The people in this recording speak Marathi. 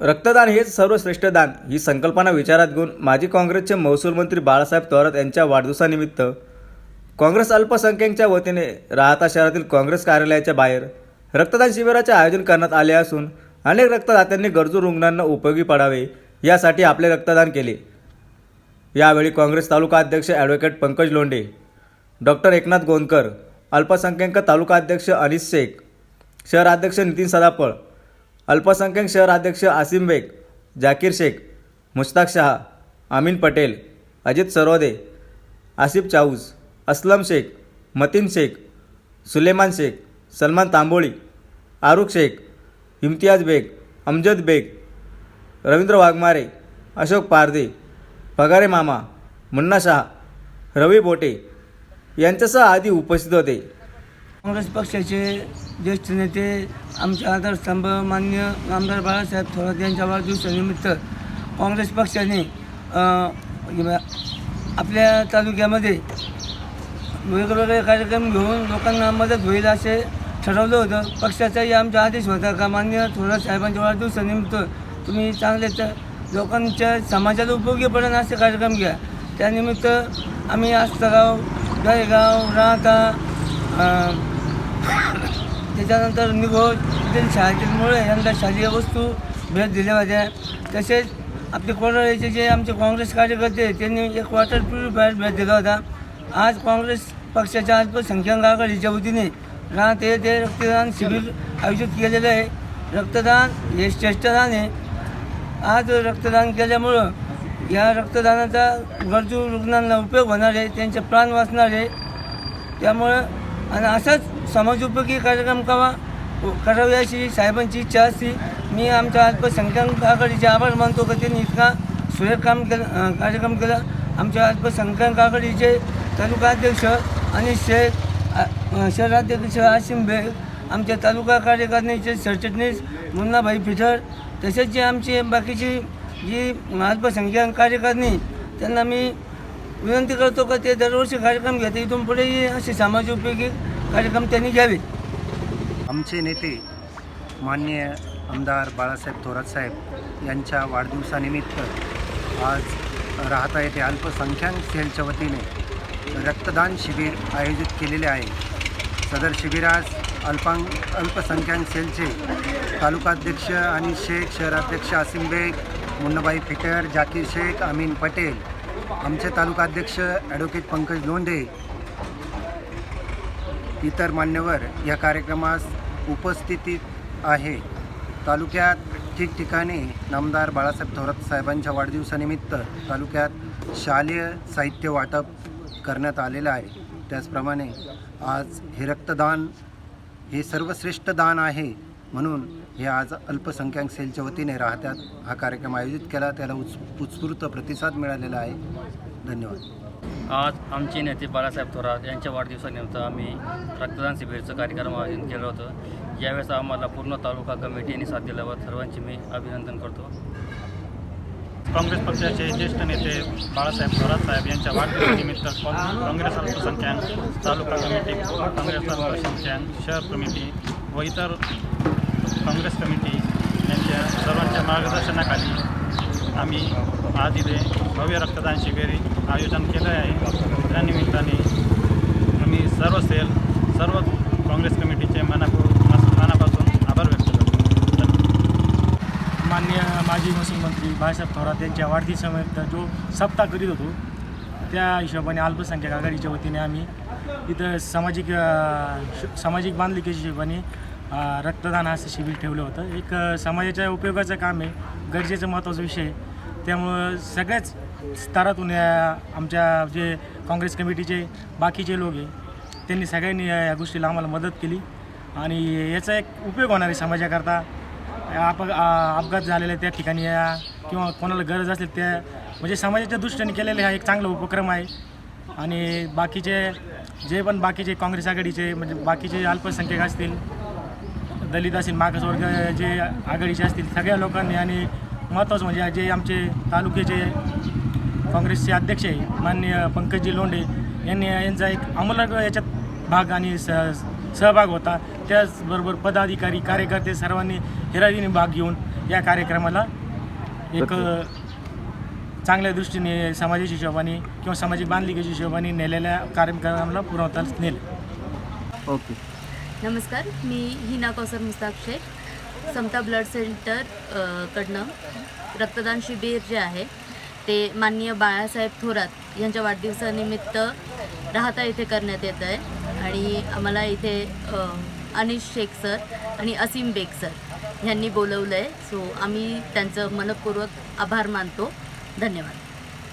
रक्तदान हेच सर्वश्रेष्ठ दान ही संकल्पना विचारात घेऊन माजी काँग्रेसचे महसूल मंत्री बाळासाहेब थोरात यांच्या वाढदिवसानिमित्त काँग्रेस अल्पसंख्याकच्या वतीने राहता शहरातील काँग्रेस कार्यालयाच्या बाहेर रक्तदान शिबिराचे आयोजन करण्यात आले असून अनेक रक्तदात्यांनी गरजू रुग्णांना उपयोगी पडावे यासाठी आपले रक्तदान केले. यावेळी काँग्रेस तालुका अध्यक्ष ॲडव्होकेट पंकज लोंडे डॉक्टर एकनाथ गोंदकर अल्पसंख्याक तालुका अध्यक्ष अनिस शेख शहराध्यक्ष नितीन सदापळ अल्पसंख्याक शहराध्यक्ष आसिम बेग जाकीर शेख मुश्ताक शहा अमीन पटेल अजित सरोदे आसिफ चाऊस असलम शेख मतीन शेख सुलेमान शेख सलमान तांबोळी आरुख शेख इम्तियाज बेग अमजद बेग रवींद्र वाघमारे अशोक पारदे पगारे मामा मुन्ना शहा रवी बोटे यांच्यासह आधी उपस्थित होते. काँग्रेस पक्षाचे ज्येष्ठ नेते आमचे आधारस्तंभ मान्य आमदार बाळासाहेब थोरात यांच्या वाढदिवसानिमित्त काँग्रेस पक्षाने आपल्या तालुक्यामध्ये वेगवेगळे कार्यक्रम घेऊन लोकांना मदत होईल असे ठरवलं होतं. पक्षाचाही आमचा आदेश होता का? मान्य थोरात साहेबांच्या वाढदिवसानिमित्त तुम्ही चांगले तर लोकांच्या समाजाला उपयोगी पडेल असे कार्यक्रम घ्या. त्यानिमित्त आम्ही आस्तगाव गायगाव राहता अ, त्याच्यानंतर निघोज शाळेतीलमुळे यंदा शालेय वस्तू भेट दिल्या होत्या. तसेच आपले कोराळ्याचे जे आमचे काँग्रेस कार्यकर्ते त्यांनी एक वॉटर प्युरिफायर भेट दिला होता. आज काँग्रेस पक्षाच्या अल्पसंख्याक आघाडीच्या वतीने राहत येथे रक्तदान शिबिर आयोजित केलेलं आहे. रक्तदान हे श्रेष्ठदान आहे. आज रक्तदान केल्यामुळं या रक्तदानाचा गरजू रुग्णांना उपयोग होणार आहे. त्यांचे प्राण वाचणार आहे. त्यामुळं आणि असाच समाजोपयोगी कार्यक्रम कवा करावे अशी साहेबांची इच्छा असती. मी आमच्या अल्पसंख्याक आभार मानतो का त्यांनी इतका सुरेख काम केलं कार्यक्रम केला. आमच्या अल्पसंख्याकाकडीचे तालुका अध्यक्ष आणि शेख शहराध्यक्ष आशिम बेग आमच्या तालुका कार्यकारिणीचे सरचिटणीस मुन्नाभाई पिठर तसेच जे आमचे बाकीची जी अल्पसंख्याक कार्यकारिणी त्यांना मी विनंती करतो का ते दरवर्षी कार्यक्रम घेते. इथून पुढे असे समाजोपयोगी कार्यक्रम त्यांनी घ्यावे. आमचे नेते माननीय आमदार बाळासाहेब थोरात साहेब यांच्या वाढदिवसानिमित्त आज राहता येथे अल्पसंख्याक सेलच्या वतीने रक्तदान शिबिर आयोजित केलेले आहे. सदर शिबिरास अल्पांग अल्पसंख्याक सेलचे तालुकाध्यक्ष आणि शेख शहराध्यक्ष आसिम बेग मुन्नाबाई फिकर जाकीर शेख अमीन पटेल आमचे तालुकाध्यक्ष ॲडव्होकेट पंकज लोंढे इतर मान्यवर या कार्यक्रमास उपस्थितीत आहे. तालुक्यात ठिकठिकाणी नामदार बाळासाहेब थोरात साहेबांच्या वाढदिवसानिमित्त तालुक्यात शालेय साहित्य वाटप करण्यात आलेलं आहे. त्याचप्रमाणे आज हे रक्तदान हे सर्वश्रेष्ठ दान आहे. म्हणून हे आज अल्पसंख्याक सेलच्या वतीने राहत्यात. हा कार्यक्रम आयोजित केला त्याला उच उत्स्फूर्त प्रतिसाद मिळालेला आहे. धन्यवाद. आज आमचे नेते बाळासाहेब थोरात यांच्या वाढदिवसानिमित्त आम्ही रक्तदान शिबिरचं कार्यक्रम आयोजन केलं होतं. यावेळेस आम्हाला पूर्ण तालुका कमिटीने साथ दिल्यावर सर्वांचे मी अभिनंदन करतो. काँग्रेस पक्षाचे ज्येष्ठ नेते बाळासाहेब थोरात साहेब यांच्या वाढदिवसानिमित्त काँग्रेस अल्पसंख्याक तालुका कमिटी काँग्रेस अल्पसंख्याक शहर कमिटी व इतर काँग्रेस कमिटी यांच्या सर्वांच्या मार्गदर्शनाखाली आम्ही आज इथे भव्य रक्तदान शिबिर आयोजन केलं आहे. त्यानिमित्ताने आम्ही सर्व सेल सर्व काँग्रेस कमिटीचे मनापू मनापासून आभार व्यक्त करतो धन्यवाद मान्य माजी महसूल मंत्री बाळासाहेब थोरात यांच्या वाढदिवसानिमित्त जो सप्ताह करीत होतो त्या हिशोबाने अल्पसंख्याक आघाडीच्या वतीने आम्ही इथं सामाजिक सामाजिक बांधलिकेच्या हिशोबाने रक्तदान असं शिबिर ठेवलं होतं. एक समाजाच्या उपयोगाचं काम आहे गरजेचं महत्त्वाचा विषय त्यामुळं सगळ्याच स्तरातून या आमच्या जे काँग्रेस कमिटीचे बाकीचे लोक आहे त्यांनी सगळ्यांनी या या गोष्टीला आम्हाला मदत केली. आणि याचा एक उपयोग होणार आहे समाजाकरता. अप अपघात झालेले त्या ठिकाणी या किंवा कोणाला गरज असेल त्या म्हणजे समाजाच्या दृष्टीने केलेले हा एक चांगला उपक्रम आहे. आणि बाकीचे जे पण बाकीचे काँग्रेस आघाडीचे म्हणजे बाकीचे अल्पसंख्याक असतील दलित असतील मागासवर्ग जे आघाडीचे असतील सगळ्या लोकांनी आणि महत्त्वाचं म्हणजे जे आमचे तालुक्याचे काँग्रेसचे अध्यक्ष आहे माननीय पंकजजी लोंढे यांनी यांचा एक आमूलाग्र याच्यात भाग आणि स सहभाग होता. त्याचबरोबर पदाधिकारी कार्यकर्ते सर्वांनी हिराजीने भाग घेऊन या कार्यक्रमाला एक चांगल्या दृष्टीने समाजाच्या हिशोबाने किंवा सामाजिक बांधलिकेच्या हिशोबाने नेलेल्या कार्यक्रमाला पुरवताच नेलं. ओके. नमस्कार मी हिना कौसर मुस्ताक शेख समता ब्लड सेंटर कडनं. रक्तदान शिबिर जे आहे ते माननीय बाळासाहेब थोरात यांच्या वाढदिवसानिमित्त राहता इथे करण्यात येत आहे. आणि आम्हाला इथे अनिश शेख सर आणि असीम बेग सर यांनी बोलवलं आहे सो आम्ही त्यांचं मनपूर्वक आभार मानतो. धन्यवाद.